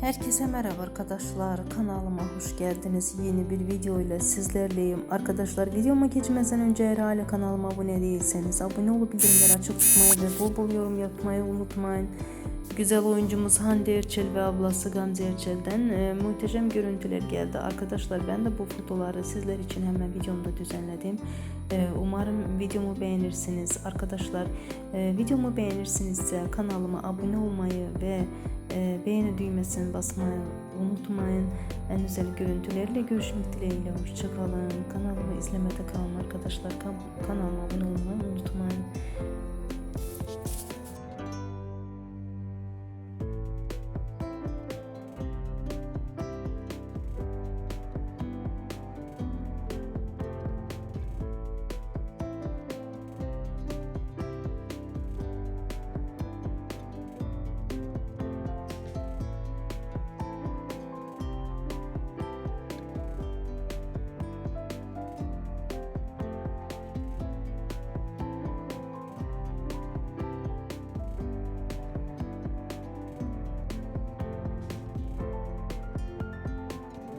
Herkese merhaba arkadaşlar. Kanalıma hoş geldiniz. Yeni bir video ile sizlerleyim. Arkadaşlar videoma geçmeden önce eğer hala kanalıma abone değilseniz abone olup bildirimleri açık tutmayı ve bol bol yorum yapmayı unutmayın. Güzel oyuncumuz Hande Erçel ve ablası Gamze Erçel'den e, muhteşem görüntüler geldi. Arkadaşlar ben de bu fotoları sizler için hemen videomda düzenledim. E, umarım videomu beğenirsiniz. Arkadaşlar e, videomu beğenirsinizse kanalıma abone olmayı ve e, beğeni düğmesine basmayı unutmayın. En güzel görüntülerle görüşmek dileğiyle. Hoşçakalın. Kanalımı izlemede kalın arkadaşlar. Kan- kanalıma abone olmayı unutmayın.